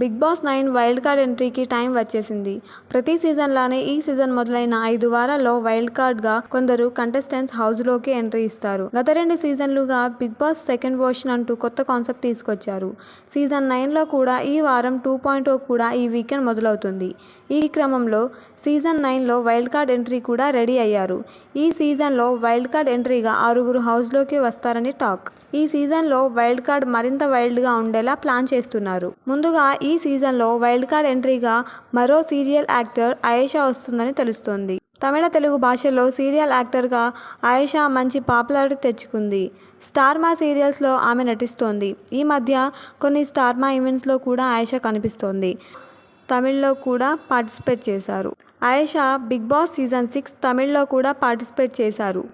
Bigg Boss nine wild card ఎంట్రీకి time వచ్చేసింది. ప్రతి సీజన్లానే ఈ సీజన్ మొదలైన ఐదు వారాల్లో వైల్డ్ కార్డ్గా కొందరు కంటెస్టెంట్స్ హౌస్లోకి ఎంట్రీ ఇస్తారు. గత రెండు సీజన్లుగా బిగ్ బాస్ సెకండ్ వర్షన్ అంటూ కొత్త కాన్సెప్ట్ తీసుకొచ్చారు. సీజన్ నైన్లో కూడా ఈ వారం టూ పాయింట్ కూడా ఈ వీకెండ్ మొదలవుతుంది. ఈ క్రమంలో సీజన్ నైన్లో వైల్డ్ కార్డ్ ఎంట్రీ కూడా రెడీ అయ్యారు. ఈ సీజన్లో వైల్డ్ కార్డ్ ఎంట్రీగా ఆరుగురు హౌస్లోకి వస్తారని టాక్. ఈ సీజన్లో వైల్డ్ కార్డ్ మరింత వైల్డ్గా ఉండేలా ప్లాన్ చేస్తున్నారు. ముందుగా ఈ సీజన్లో వైల్డ్ కార్డ్ ఎంట్రీగా మరో సీరియల్ యాక్టర్ ఆయేషా వస్తుందని తెలుస్తోంది. తమిళ తెలుగు భాషలో సీరియల్ యాక్టర్గా ఆయేషా మంచి పాపులారిటీ తెచ్చుకుంది. స్టార్మా సీరియల్స్లో ఆమె నటిస్తోంది. ఈ మధ్య కొన్ని స్టార్మా ఈవెంట్స్లో కూడా ఆయేషా కనిపిస్తోంది. తమిళ్ళో కూడా పార్టిసిపేట్ చేశారు. Ayesha Bigg Boss season six తమిళ్ళో కూడా పార్టిసిపేట్ చేశారు.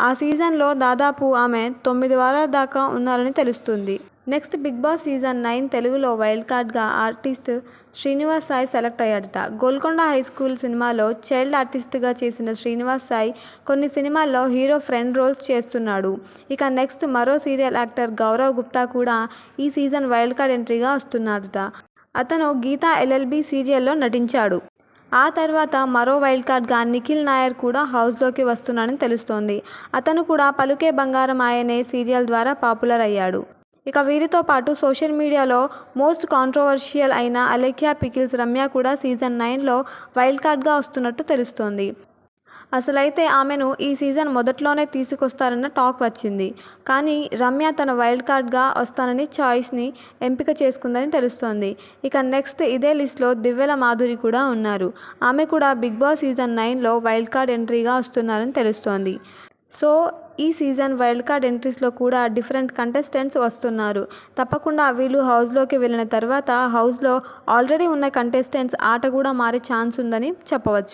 ఆ సీజన్లో దాదాపు ఆమె తొమ్మిది వారాల దాకా ఉన్నారని తెలుస్తుంది. Next Bigg Boss season nine తెలుగులో వైల్డ్ కార్డ్గా ఆర్టిస్ట్ శ్రీనివాస్ సాయి సెలెక్ట్ అయ్యాడట. గోల్కొండ హై స్కూల్ సినిమాలో చైల్డ్ ఆర్టిస్ట్గా చేసిన శ్రీనివాస్ సాయి కొన్ని సినిమాల్లో హీరో ఫ్రెండ్ రోల్స్ చేస్తున్నాడు. ఇక నెక్స్ట్ మరో సీరియల్ యాక్టర్ గౌరవ్ గుప్తా కూడా ఈ సీజన్ వైల్డ్ కార్డ్ ఎంట్రీగా వస్తున్నాడట. అతను గీతా ఎల్ఎల్బి సీరియల్లో నటించాడు. ఆ తర్వాత మరో వైల్డ్ కార్డ్గా నిఖిల్ నాయర్ కూడా హౌస్లోకి వస్తున్నాడని తెలుస్తోంది. అతను కూడా పలుకే బంగారం ఆయనే సీరియల్ ద్వారా పాపులర్ అయ్యాడు. ఇక వీరితో పాటు సోషల్ మీడియాలో మోస్ట్ కాంట్రవర్షియల్ అయిన అలెక్యా పికిల్స్ రమ్య కూడా సీజన్ నైన్లో వైల్డ్ కార్డ్గా వస్తున్నట్టు తెలుస్తోంది. అసలైతే ఆమెను ఈ సీజన్ మొదట్లోనే తీసుకొస్తారన్న టాక్ వచ్చింది. కానీ రమ్య తన వైల్డ్ కార్డ్గా వస్తానని చాయిస్ని ఎంపిక చేసుకుందని తెలుస్తోంది. ఇక నెక్స్ట్ ఇదే లిస్ట్లో దివ్యల మాధురి కూడా ఉన్నారు. ఆమె కూడా బిగ్ బాస్ సీజన్ నైన్లో వైల్డ్ కార్డ్ ఎంట్రీగా వస్తున్నారని తెలుస్తోంది. సో ఈ సీజన్ వైల్డ్ కార్డ్ ఎంట్రీస్లో కూడా డిఫరెంట్ కంటెస్టెంట్స్ వస్తున్నారు. తప్పకుండా వీళ్ళు హౌస్లోకి వెళ్ళిన తర్వాత హౌస్లో ఆల్రెడీ ఉన్న కంటెస్టెంట్స్ ఆట కూడా మారే ఛాన్స్ ఉందని చెప్పవచ్చు.